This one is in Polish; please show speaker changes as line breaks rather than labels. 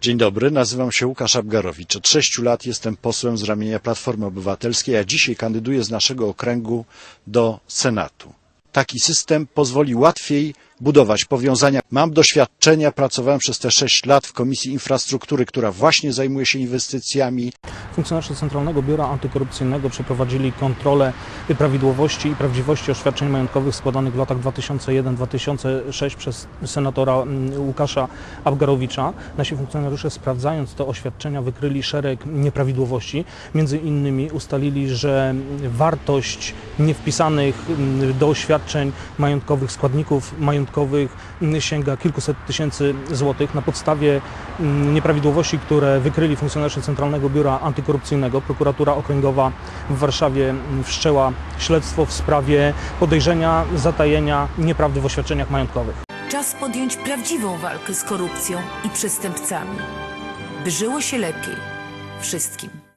Dzień dobry, nazywam się Łukasz Abgarowicz. Od sześciu lat jestem posłem z ramienia Platformy Obywatelskiej, a dzisiaj kandyduję z naszego okręgu do Senatu. Taki system pozwoli łatwiej budować powiązania. Mam doświadczenia, pracowałem przez te sześć lat w Komisji Infrastruktury, która właśnie zajmuje się inwestycjami.
Funkcjonariusze Centralnego Biura Antykorupcyjnego przeprowadzili kontrolę prawidłowości i prawdziwości oświadczeń majątkowych składanych w latach 2001-2006 przez senatora mm, Łukasza Abgarowicza. Nasi funkcjonariusze sprawdzając te oświadczenia wykryli szereg nieprawidłowości. Między innymi ustalili, że wartość niewpisanych mm, do oświadczeń majątkowych składników majątkowych mm, sięga kilkuset tysięcy złotych. Na podstawie mm, nieprawidłowości, które wykryli funkcjonariusze Centralnego Biura Antykorupcyjnego, prokuratura okręgowa w Warszawie mm, wszczęła śledztwo w sprawie podejrzenia zatajenia nieprawdy w oświadczeniach majątkowych.
Czas podjąć prawdziwą walkę z korupcją i przestępcami, by żyło się lepiej wszystkim.